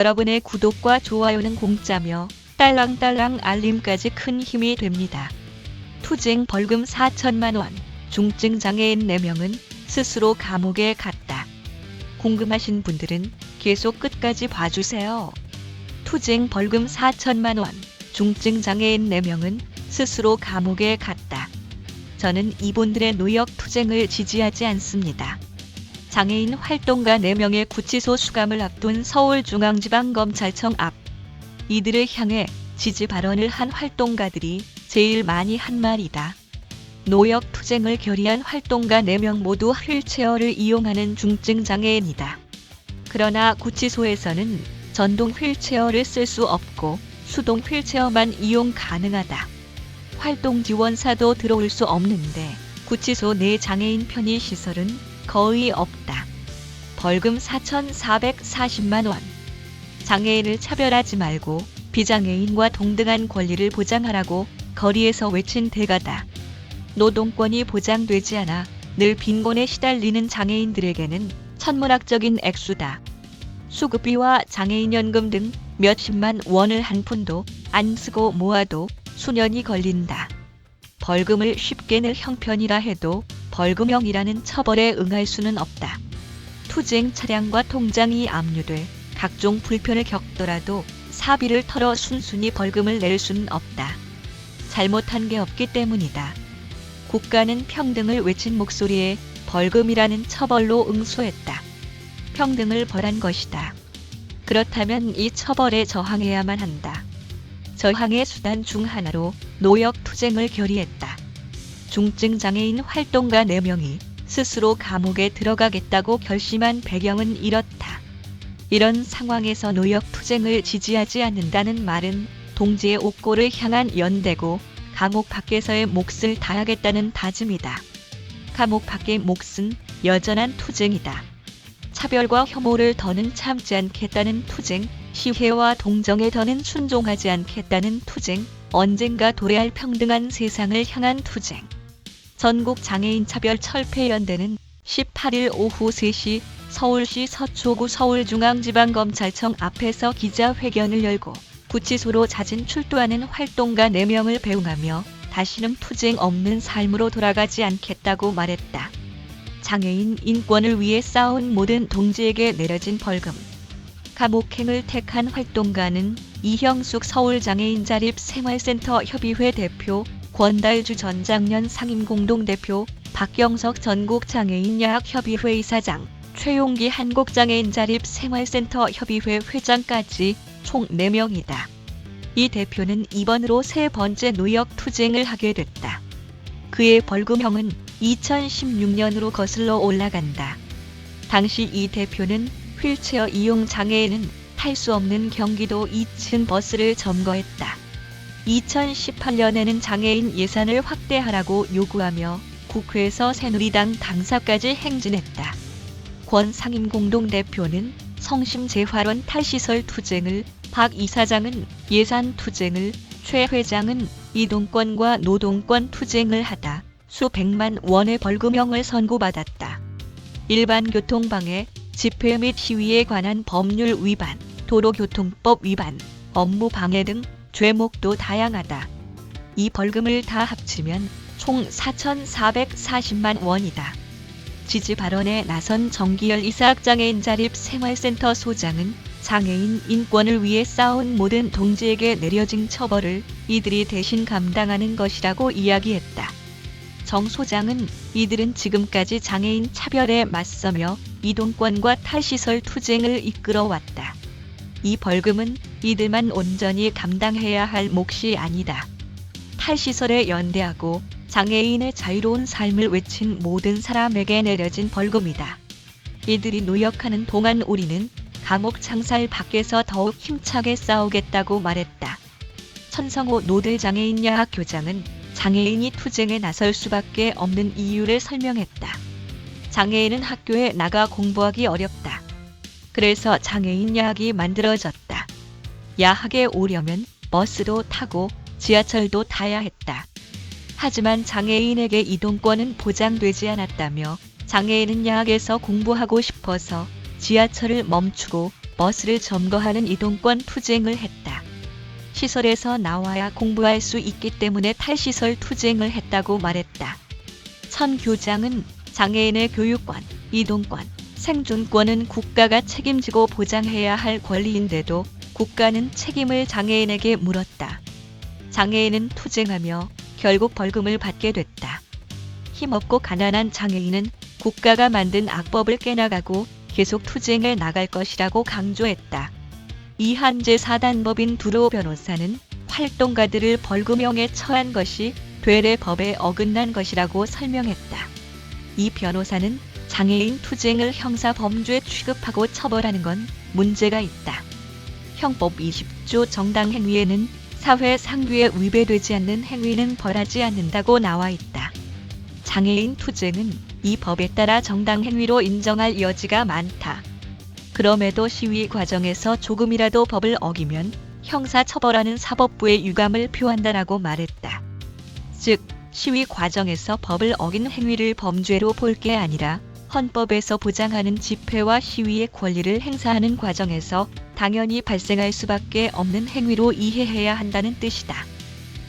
여러분의 구독과 좋아요는 공짜며 딸랑딸랑 알림까지 큰 힘이 됩니다. 투쟁 벌금 4천만 원, 중증 장애인 4명은 스스로 감옥에 갔다. 궁금하신 분들은 계속 끝까지 봐주세요. 투쟁 벌금 4천만 원, 중증 장애인 4명은 스스로 감옥에 갔다. 저는 이분들의 노역 투쟁을 지지하지 않습니다. 장애인 활동가 4명의 구치소 수감을 앞둔 서울중앙지방검찰청 앞. 이들을 향해 지지 발언을 한 활동가들이 제일 많이 한 말이다. 노역 투쟁을 결의한 활동가 4명 모두 휠체어를 이용하는 중증 장애인이다. 그러나 구치소에서는 전동 휠체어를 쓸 수 없고 수동 휠체어만 이용 가능하다. 활동 지원사도 들어올 수 없는데 구치소 내 장애인 편의 시설은 거의 없다. 벌금 4,440만 원. 장애인을 차별하지 말고 비장애인과 동등한 권리를 보장하라고 거리에서 외친 대가다. 노동권이 보장되지 않아 늘 빈곤에 시달리는 장애인들에게는 천문학적인 액수다. 수급비와 장애인연금 등 몇십만 원을 한 푼도 안 쓰고 모아도 수년이 걸린다. 벌금을 쉽게 낼 형편이라 해도 벌금형이라는 처벌에 응할 수는 없다. 투쟁 차량과 통장이 압류돼 각종 불편을 겪더라도 사비를 털어 순순히 벌금을 낼 수는 없다. 잘못한 게 없기 때문이다. 국가는 평등을 외친 목소리에 벌금이라는 처벌로 응수했다. 평등을 벌한 것이다. 그렇다면 이 처벌에 저항해야만 한다. 저항의 수단 중 하나로 노역 투쟁을 결의했다. 중증 장애인 활동가 4명이 스스로 감옥에 들어가겠다고 결심한 배경은 이렇다. 이런 상황에서 노역 투쟁을 지지하지 않는다는 말은 동지의 옥고를 향한 연대고 감옥 밖에서의 몫을 다하겠다는 다짐이다. 감옥 밖의 몫은 여전한 투쟁이다. 차별과 혐오를 더는 참지 않겠다는 투쟁, 시혜와 동정에 더는 순종하지 않겠다는 투쟁, 언젠가 도래할 평등한 세상을 향한 투쟁. 전국 장애인 차별 철폐 연대는 18일 오후 3시 서울시 서초구 서울중앙지방검찰청 앞에서 기자회견을 열고 구치소로 잦은 출두하는 활동가 4명을 배웅하며 다시는 투쟁 없는 삶으로 돌아가지 않겠다고 말했다. 장애인 인권을 위해 싸운 모든 동지에게 내려진 벌금. 감옥행을 택한 활동가는 이형숙 서울장애인자립생활센터 협의회 대표, 권달주 전 장년 상임공동대표, 박경석 전국장애인야학협의회 이사장, 최용기 한국장애인 자립생활센터 협의회 회장까지 총 4명이다. 이 대표는 이번으로 세 번째 노역 투쟁을 하게 됐다. 그의 벌금형은 2016년으로 거슬러 올라간다. 당시 이 대표는 휠체어 이용 장애인은 탈 수 없는 경기도 2층 버스를 점거했다. 2018년에는 장애인 예산을 확대하라고 요구하며 국회에서 새누리당 당사까지 행진했다. 권 상임 공동대표는 성심 재활원 탈시설 투쟁을, 박 이사장은 예산 투쟁을, 최 회장은 이동권과 노동권 투쟁을 하다 수백만 원의 벌금형을 선고받았다. 일반 교통방해, 집회 및 시위에 관한 법률 위반, 도로교통법 위반, 업무 방해 등 죄목도 다양하다. 이 벌금을 다 합치면 총 4,440만 원이다. 지지 발언에 나선 정기열 이사학장애인 자립 생활센터 소장은 장애인 인권을 위해 싸운 모든 동지에게 내려진 처벌을 이들이 대신 감당하는 것이라고 이야기했다. 정 소장은 이들은 지금까지 장애인 차별에 맞서며 이동권과 탈시설 투쟁을 이끌어왔다. 이 벌금은 이들만 온전히 감당해야 할 몫이 아니다. 탈시설에 연대하고 장애인의 자유로운 삶을 외친 모든 사람에게 내려진 벌금이다. 이들이 노역하는 동안 우리는 감옥 창살 밖에서 더욱 힘차게 싸우겠다고 말했다. 천성호 노들장애인야학 교장은 장애인이 투쟁에 나설 수밖에 없는 이유를 설명했다. 장애인은 학교에 나가 공부하기 어렵다. 그래서 장애인 야학이 만들어졌다. 야학에 오려면 버스도 타고 지하철도 타야 했다. 하지만 장애인에게 이동권은 보장되지 않았다며 장애인은 야학에서 공부하고 싶어서 지하철을 멈추고 버스를 점거하는 이동권 투쟁을 했다. 시설에서 나와야 공부할 수 있기 때문에 탈시설 투쟁을 했다고 말했다. 천 교장은 장애인의 교육권, 이동권, 생존권은 국가가 책임지고 보장해야 할 권리인데도 국가는 책임을 장애인에게 물었다. 장애인은 투쟁하며 결국 벌금을 받게 됐다. 힘없고 가난한 장애인은 국가가 만든 악법을 깨나가고 계속 투쟁해 나갈 것이라고 강조했다. 이한재 사단법인 두로 변호사는 활동가들을 벌금형에 처한 것이 되레 법에 어긋난 것이라고 설명했다. 이 변호사는 장애인 투쟁을 형사 범죄 취급하고 처벌하는 건 문제가 있다. 형법 20조 정당 행위에는 사회 상규에 위배되지 않는 행위는 벌하지 않는다고 나와 있다. 장애인 투쟁은 이 법에 따라 정당 행위로 인정할 여지가 많다. 그럼에도 시위 과정에서 조금이라도 법을 어기면 형사 처벌하는 사법부의 유감을 표한다라고 말했다. 즉, 시위 과정에서 법을 어긴 행위를 범죄로 볼 게 아니라 헌법에서 보장하는 집회와 시위의 권리를 행사하는 과정에서 당연히 발생할 수밖에 없는 행위로 이해해야 한다는 뜻이다.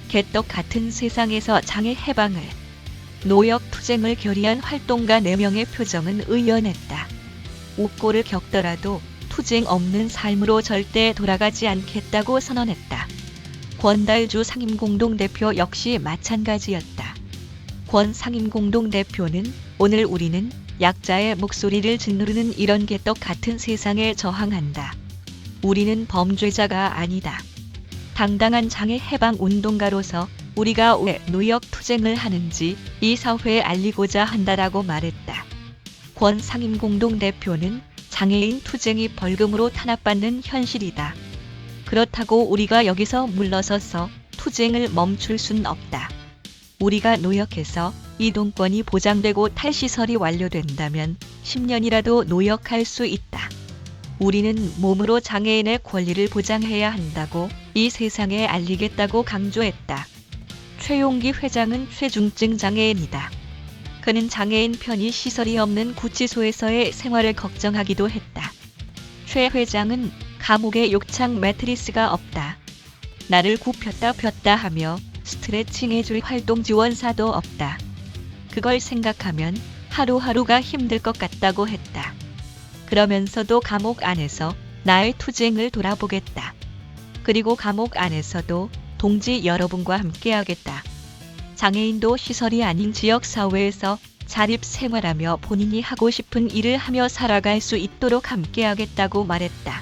개떡 같은 세상에서 장애 해방을 노역 투쟁을 결의한 활동가 4명의 표정은 의연했다. 옥고를 겪더라도 투쟁 없는 삶으로 절대 돌아가지 않겠다고 선언했다. 권달주 상임공동대표 역시 마찬가지였다. 권 상임공동대표는 오늘 우리는 약자의 목소리를 짓누르는 이런 개떡 같은 세상에 저항한다. 우리는 범죄자가 아니다. 당당한 장애 해방 운동가로서 우리가 왜 노역 투쟁을 하는지 이 사회에 알리고자 한다라고 말했다. 권 상임 공동대표는 장애인 투쟁이 벌금으로 탄압받는 현실이다. 그렇다고 우리가 여기서 물러서서 투쟁을 멈출 순 없다. 우리가 노역해서 이동권이 보장되고 탈시설이 완료된다면 10년이라도 노역할 수 있다. 우리는 몸으로 장애인의 권리를 보장해야 한다고 이 세상에 알리겠다고 강조했다. 최용기 회장은 최중증 장애인이다. 그는 장애인 편의 시설이 없는 구치소에서의 생활을 걱정하기도 했다. 최 회장은 감옥에 욕창 매트리스가 없다. 나를 굽혔다 폈다 하며 스트레칭 해줄 활동 지원사도 없다. 그걸 생각하면 하루하루가 힘들 것 같다고 했다. 그러면서도 감옥 안에서 나의 투쟁을 돌아보겠다. 그리고 감옥 안에서도 동지 여러분과 함께하겠다. 장애인도 시설이 아닌 지역 사회에서 자립 생활하며 본인이 하고 싶은 일을 하며 살아갈 수 있도록 함께하겠다고 말했다.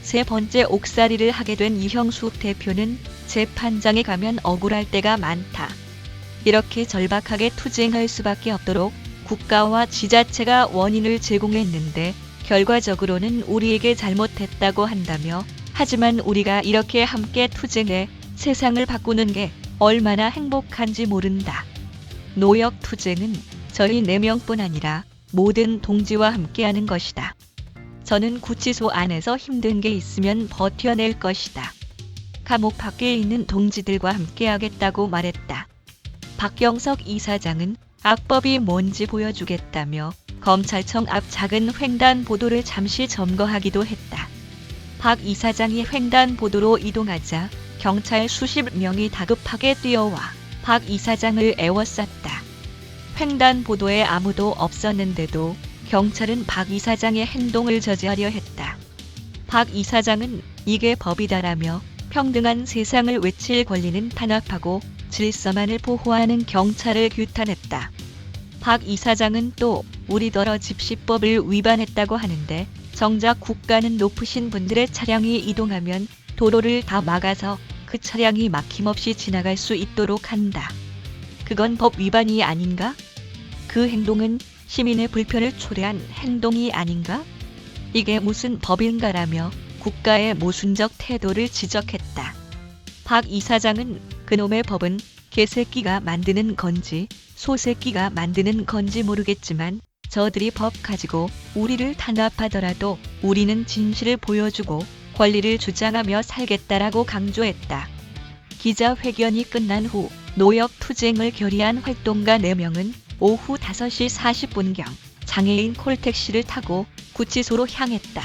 세 번째 옥살이를 하게 된 이형수 대표는 재판장에 가면 억울할 때가 많다. 이렇게 절박하게 투쟁할 수밖에 없도록 국가와 지자체가 원인을 제공했는데 결과적으로는 우리에게 잘못했다고 한다며 하지만 우리가 이렇게 함께 투쟁해 세상을 바꾸는 게 얼마나 행복한지 모른다. 노역 투쟁은 저희 4명뿐 아니라 모든 동지와 함께하는 것이다. 저는 구치소 안에서 힘든 게 있으면 버텨낼 것이다. 감옥 밖에 있는 동지들과 함께하겠다고 말했다. 박경석 이사장은 악법이 뭔지 보여주겠다며 검찰청 앞 작은 횡단 보도를 잠시 점거하기도 했다. 박 이사장이 횡단 보도로 이동하자 경찰 수십 명이 다급하게 뛰어와 박 이사장을 애워쌌다. 횡단 보도에 아무도 없었는데도 경찰은 박 이사장의 행동을 저지하려 했다. 박 이사장은 이게 법이다라며 평등한 세상을 외칠 권리는 탄압하고 질서만을 보호하는 경찰을 규탄했다. 박 이사장은 또 우리더러 집시법을 위반했다고 하는데 정작 국가는 높으신 분들의 차량이 이동하면 도로를 다 막아서 그 차량이 막힘없이 지나갈 수 있도록 한다. 그건 법 위반이 아닌가? 그 행동은 시민의 불편을 초래한 행동이 아닌가? 이게 무슨 법인가라며 국가의 모순적 태도를 지적했다. 박 이사장은 그놈의 법은 개새끼가 만드는 건지 소새끼가 만드는 건지 모르겠지만 저들이 법 가지고 우리를 탄압하더라도 우리는 진실을 보여주고 권리를 주장하며 살겠다라고 강조했다. 기자회견이 끝난 후 노역 투쟁을 결의한 활동가 4명은 오후 5시 40분경 장애인 콜택시를 타고 구치소로 향했다.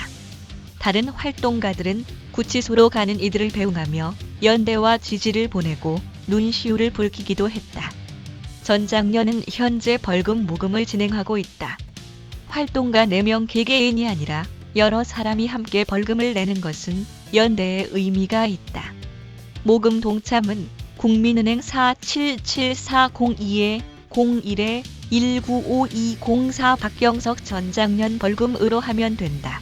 다른 활동가들은 구치소로 가는 이들을 배웅하며 연대와 지지를 보내고 눈시울을 붉히기도 했다. 전 장년은 현재 벌금 모금을 진행하고 있다. 활동가 4명 개개인이 아니라 여러 사람이 함께 벌금을 내는 것은 연대의 의미가 있다. 모금 동참은 국민은행 477402에 01에 195204 박경석 전 장년 벌금으로 하면 된다.